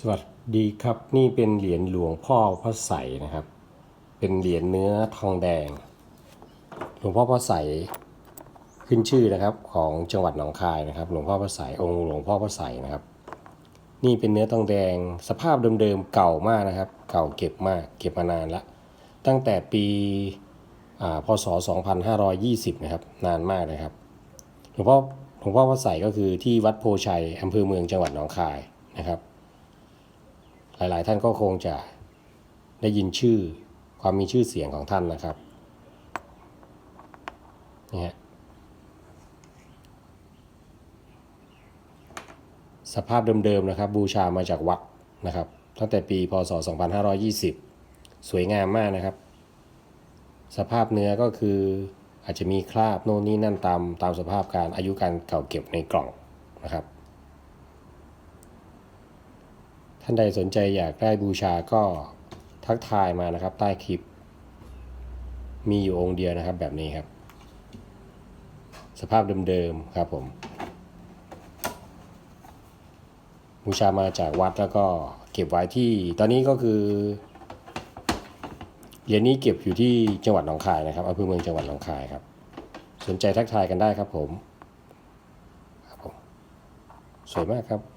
สวัสดีครับนี่เป็นเหรียญหลวงพ่อพระใสนะครับ เป็นเหรียญเนื้อทองแดง หลวงพ่อพระใสขึ้นชื่อนะครับของจังหวัดหนองคายนะครับ หลวงพ่อพระใสองค์หลวงพ่อพระใสนะครับ นี่เป็นเนื้อทองแดงสภาพเดิมๆเก่ามากนะครับ เก่าเก็บมากเก็บมานานละตั้งแต่ปีอ่าพศ 2520 นะครับ นานมากนะครับ หลวงพ่อหลวงพ่อพระใสก็คือที่วัดโพชัยอำเภอเมืองจังหวัดหนองคายนะครับ หลาย ๆ ท่านก็คงจะได้ยินชื่อความมีชื่อเสียงของท่านนะครับนี่ฮะสภาพเดิม ๆ นะครับ บูชามาจากวัดนะครับ ตั้งแต่ปีพศ 2520 สวยงามมากนะครับ สภาพเนื้อก็คืออาจจะมีคราบโน่นนี่นั่นตามตามสภาพการอายุการเก่าเก็บในกล่องนะครับ ท่านใดสนใจอยากได้บูชาก็ทักทายมานะครับ ใต้คลิป มีอยู่องค์เดียวนะครับแบบนี้ครับ สภาพเดิมๆครับผม บูชามาจากวัดแล้วก็เก็บไว้ที่ ตอนนี้ก็คือเหรียญนี้เก็บอยู่ที่จังหวัดหนองคายนะครับอำเภอเมืองจังหวัดหนองคายครับ สนใจทักทายกันได้ครับผมครับผม สวยมากครับ